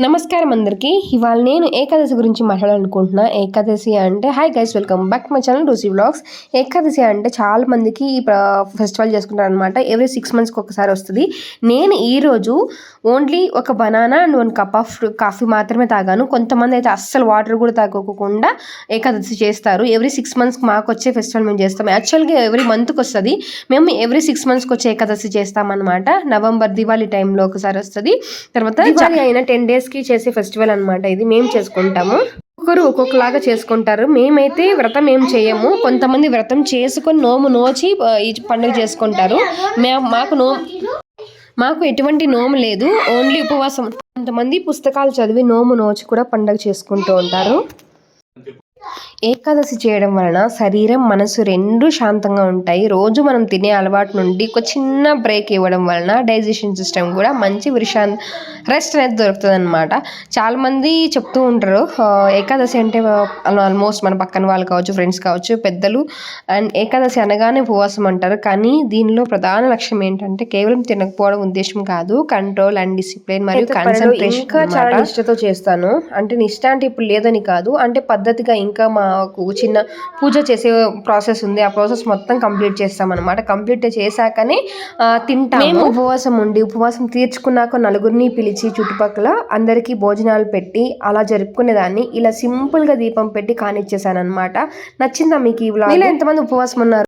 నమస్కారం అందరికీ ఇవాళ నేను ఏకాదశి గురించి మాట్లాడాలనుకుంటున్నా. ఏకాదశి అంటే hi guys welcome back my channel Rusi blogs. Ekadashi అంటే చాలా మందికి ఈ ఫెస్టివల్ చేసుకుంటారు అనమాట ఎవ్రీ సిక్స్ మంత్స్కి ఒకసారి వస్తుంది. నేను ఈరోజు ఓన్లీ ఒక banana and one cup of coffee మాత్రమే తాగాను. కొంతమంది అయితే అస్సలు వాటర్ కూడా తాగకుండా ఏకాదశి చేస్తారు. ఎవ్రీ సిక్స్ మంత్స్కి మాకు వచ్చే ఫెస్టివల్ మేము చేస్తాం. యాక్చువల్గా ఎవ్రీ మంత్కి వస్తుంది. మేము ఎవ్రీ సిక్స్ మంత్స్కి వచ్చే ఏకాదశి చేస్తామన్నమాట. నవంబర్ దివాళీ టైంలో ఒకసారి వస్తుంది. తర్వాత అయిన టెన్ డేస్కి చేసే ఫెస్టివల్ అనమాట ఇది. మేము చేసుకుంటాము. ఒక్కొక్కరు ఒక్కొక్కలాగా చేసుకుంటారు. మేమైతే వ్రతం ఏం చేయము. కొంతమంది వ్రతం చేసుకొని నోము నోచి ఈ పండుగ చేసుకుంటారు. మేము మాకు నో మాకు ఎటువంటి నోము లేదు. ఓన్లీ ఉపవాసం. కొంతమంది పుస్తకాలు చదివి నోము నోచి కూడా పండుగ చేసుకుంటూ ఉంటారు. ఏకాదశి చేయడం వలన శరీరం మనసు రెండు శాంతంగా ఉంటాయి. రోజు మనం తినే అలవాటు నుండి ఒక చిన్న బ్రేక్ ఇవ్వడం వలన డైజెషన్ సిస్టమ్ కూడా మంచి విషాన్ రెస్ట్ అనేది దొరుకుతుంది అనమాట చాలామంది చెప్తూ ఉంటారు ఏకాదశి అంటే ఆల్మోస్ట్ మన పక్కన వాళ్ళు కావచ్చు ఫ్రెండ్స్ కావచ్చు పెద్దలు అండ్ ఏకాదశి అనగానే ఉపవాసం అంటారు. కానీ దీనిలో ప్రధాన లక్ష్యం ఏంటంటే కేవలం తినకపోవడం ఉద్దేశం కాదు. కంట్రోల్ అండ్ డిసిప్లిన్ మరియు కాన్సన్ట్రేషన్ ఇంకా చాలా నిష్ఠతో చేస్తాను. అంటే నిష్ఠ అంటే ఇప్పుడు లేదని కాదు. అంటే పద్ధతిగా ఇంకా మాకు చిన్న పూజ చేసే ప్రాసెస్ ఉంది. ఆ ప్రాసెస్ మొత్తం కంప్లీట్ చేస్తాం అనమాట కంప్లీట్ చేశాకనే తింటాము. మేము ఉపవాసం ఉండి ఉపవాసం తీర్చుకున్నాక నలుగురిని పిలిచి చుట్టుపక్కల అందరికీ భోజనాలు పెట్టి అలా జరుపుకునేదాన్ని. ఇలా సింపుల్గా దీపం పెట్టి కానిచ్చేసాను అనమాట నచ్చిందా మీకు ఈ వ్లాగ్? ఎంతమంది ఉపవాసం ఉన్నారు